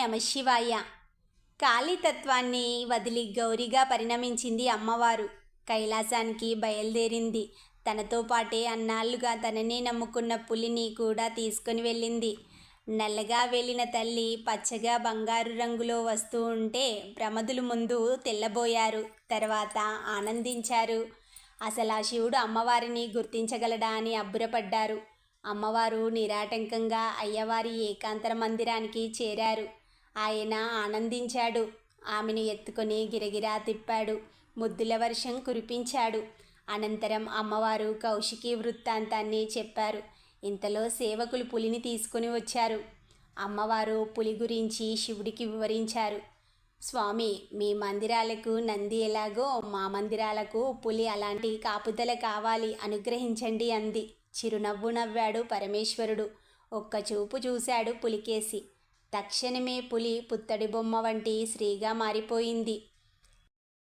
నమశివాయ కాళీతత్వాన్ని వదిలి గౌరిగా పరిణమించింది అమ్మవారు. కైలాసానికి బయలుదేరింది. తనతో పాటే అన్నాళ్ళుగా తననే నమ్ముకున్న పులిని కూడా తీసుకొని వెళ్ళింది. నల్లగా వెళ్ళిన తల్లి పచ్చగా బంగారు రంగులో వస్తూ ఉంటే ప్రమదులు ముందు తెల్లబోయారు. తర్వాత ఆనందించారు. అసలు ఆ శివుడు అమ్మవారిని గుర్తించగలడా అని అబ్బురపడ్డారు. అమ్మవారు నిరాటంకంగా అయ్యవారి ఏకాంతర మందిరానికి చేరారు. ఆయన ఆనందించాడు. ఆమెను ఎత్తుకొని గిరగిరా తిప్పాడు. ముద్దుల వర్షం కురిపించాడు. అనంతరం అమ్మవారు కౌశికి వృత్తాంతాన్ని చెప్పారు. ఇంతలో సేవకులు పులిని తీసుకొని వచ్చారు. అమ్మవారు పులి గురించి శివుడికి వివరించారు. స్వామి మీ మందిరాలకు నంది ఎలాగో మా మందిరాలకు పులి అలాంటి కాపుదల కావాలి అనుగ్రహించండి అంది. చిరునవ్వు నవ్వాడు పరమేశ్వరుడు. ఒక్క చూపు చూశాడు పులికేసి. తక్షణమే పులి పుత్తడి బొమ్మ వంటి స్త్రీగా మారిపోయింది.